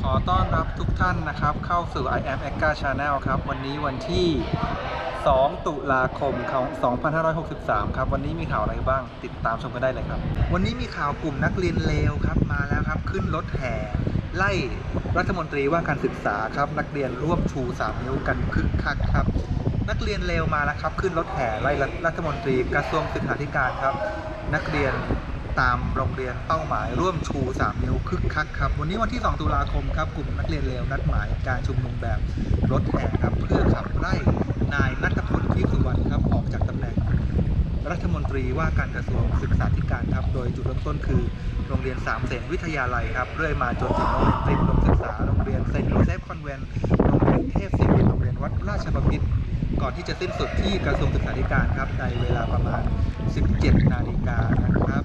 ขอต้อนรับทุกท่านนะครับเข้าสู่ I am a g a Channel ครับ วันนี้วันที่ 2 ตุลาคมของ2563 ครับ วันนี้มีข่าวอะไรบ้างติดตามชมกันได้เลยครับ วันนี้มีข่าวกลุ่มนักเรียนเลวครับมาแล้วครับ ขึ้นรถแห่ไล่รัฐมนตรีว่าการศึกษาครับ นักเรียนร่วมชู 3 นิ้วกันคึกคักครับ นักเรียนเลวมาแล้วครับ ขึ้นรถแห่ไล่รัฐมนตรีกระทรวงศึกษาธิการครับ นักเรียน ตามโรงเรียนเป้าหมายร่วมชู 3 นิ้วคึกคักครับ วันนี้วันที่ 2 ตุลาคมครับ กลุ่มนักเรียนเลวนัดหมายการชุมนุมแบบรถแห่ครับ เพื่อขับไล่นายนัทพลทิพย์สุวรรณครับ ออกจากตำแหน่ง รัฐมนตรีว่าการกระทรวงศึกษาธิการครับ โดยจุดเริ่มต้นคือโรงเรียนสามเสนวิทยาลัยครับ เรื่อยมาจนถึงโรงเรียนเตรียมศึกษา โรงเรียนเซนต์โยเซฟคอนแวนโรงเรียนเทพศิริโรงเรียนวัดราชบพิตรก่อนที่จะสิ้นสุดที่กระทรวงศึกษาธิการครับในเวลาประมาณ 17 นาฬิกานะครับ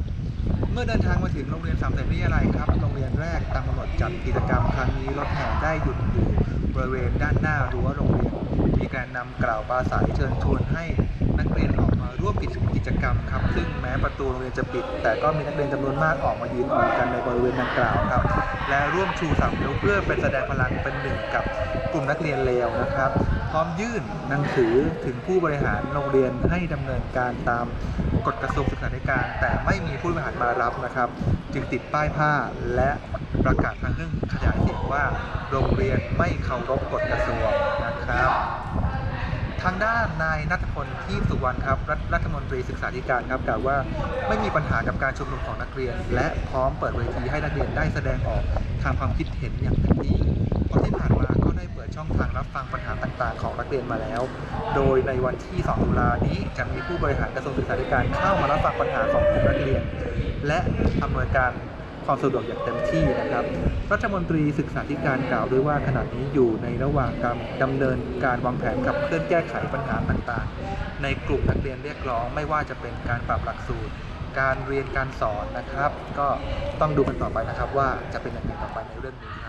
มื่อเดินทางมาถึงโรงเรียนสามเสนวิทยาลัยครับ โรงเรียนแรกตามกำหนดจัดกิจกรรมครั้งนี้รถแห่ได้หยุดอยู่บริเวณด้านหน้ารั้วโรงเรียน มีการนำกล่าวปราศัยเชิญชวนให้นักเรียนออกมาร่วมกิจกรรมครับ ซึ่งแม้ประตูโรงเรียนจะปิด แต่ก็มีนักเรียนจำนวนมากออกมายืนออกกันในบริเวณดังกล่าวครับ และร่วมชูสามนิ้วเพื่อเป็นแสดงพลังเป็นหนึ่งกับกลุ่มนักเรียนเลวนะครับ พร้อมยื่นหนังสือถึงผู้บริหารโรงเรียนให้ดำเนินการตามกฎกระทรวงศึกษาธิการ แต่ไม่มีผู้บริหารมารับนะครับ จึงติดป้ายผ้าและประกาศทางเครื่องขยายเสียงว่า โรงเรียนไม่เคารพกฎกระทรวงนะครับทางด้านนายนัทพลที่สุวรรณครับรัฐรัฐมนตรีศึกษาธิการครับกล่าวว่าไม่มีปัญหากับการชุมนุมของนักเรียน และพร้อมเปิดเวทีให้นักเรียนได้แสดงออกทางความคิดเห็นอย่าง ฟังปัญหาต่างๆ ของนักเรียนมาแล้ว โดยในวันที่ 2 ตุลานี้จะมีผู้บริหารกระทรวงศึกษาธิการเข้ามารับฟังปัญหาของกลุ่มนักเรียน และอำนวยการความสะดวกอย่างเต็มที่นะครับ รัฐมนตรีศึกษาธิการกล่าวด้วยว่าขณะนี้อยู่ในระหว่างการดำเนินการวางแผนขับเคลื่อนแก้ไขปัญหาต่างๆ ในกลุ่มนักเรียนเรียกร้องไม่ว่าจะเป็นการปรับหลักสูตร การเรียนการสอนนะครับ ก็ต้องดูกันต่อไปนะครับว่าจะเป็นอย่างไรต่อไปในเรื่องนี้ครับ